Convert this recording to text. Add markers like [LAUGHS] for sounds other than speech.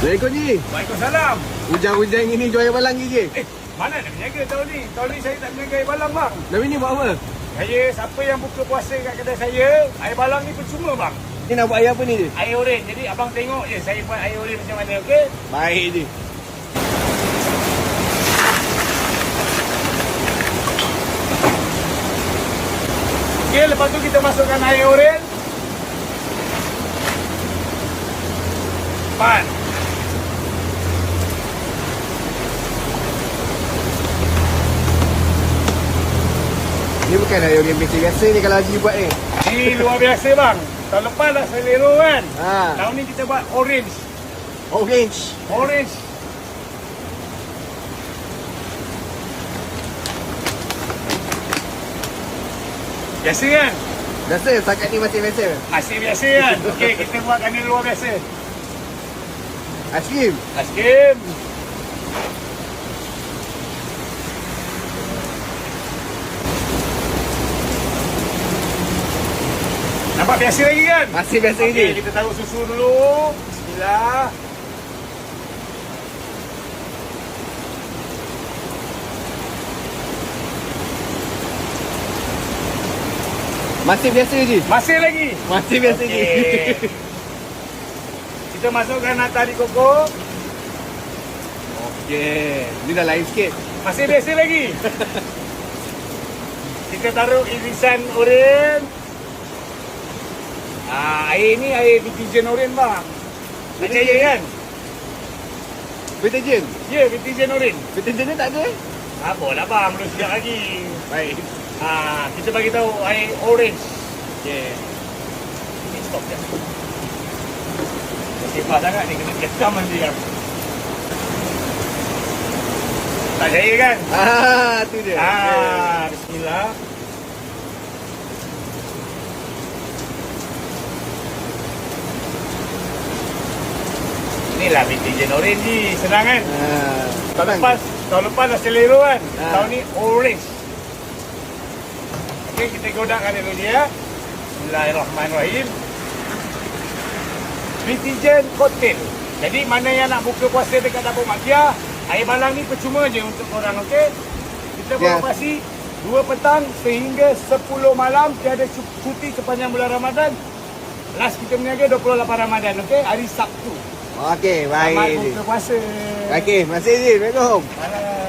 Assalamualaikum Ji. Waalaikumsalam. Hujan-hujan gini jual air balang Ji. Eh, mana ada berniaga tahun ni? Tahun ni saya tak berniaga air balang bang. Nabi ni buat apa? Saya, siapa yang buka puasa kat kedai saya, air balang ni percuma bang. Ni nak buat air apa ni Ji? Air oren. Jadi abang tengok je saya buat air oren macam mana, okey? Baik Ji. Okey, lepas tu kita masukkan air oren. Ni bukan air yang biasa-biasa ni kalau Haji buat ni. Ni luar biasa bang. Tahun lepas dah selero kan? Ha. Tahun ni kita buat orange. Orange. Orange. Biasa kan? Biasa setakat ni masih biasa. Masih biasa kan? [LAUGHS] Okey, kita buatkan ni luar biasa. Aiskrim. Askim. Nampak biasa lagi kan? Masih biasa Okey, Ji. kita taruh susu dulu. Bismillah. Masih biasa Ji. Masih lagi. Masih biasa. Okey. Kita masukkan nata di koko. Okey. Ni dah lain sikit. Masih biasa lagi. [LAUGHS] Kita taruh irisan oren. Air ni air vitigen oren bang. Tak percaya kan? Deterjen. Ya, vitigen oren. Deterjen ni tak ada eh? Apa lah bang, belum siap lagi. Baik. Ah, kita bagi tahu air orange. Okey. Ini stop je. Sifat sangat ni kena cekam nanti kan. Tak percaya kan? Ah, tu dia. Ah, bismillah. Inilah vitigen orange ni, senang kan? Ah, Tahun lepas, tahun lepas dah selero kan? Ha. Tahun ni orange. Okey, kita godakkan dulu dia. Bismillahirrahmanirrahim. Vitigen cocktail. Jadi mana yang nak buka puasa dekat dapur makia, air balang ni percuma je untuk korang, okey? Kita Ya. beroperasi 2 petang sehingga 10 malam tiada cu- cuti sepanjang bulan Ramadan. Last kita berniaga 28 Ramadan, okey? Hari Sabtu. Okey, Selamat baik Ji. buka puasa. Okey, masih Ji. Assalamualaikum. Malam.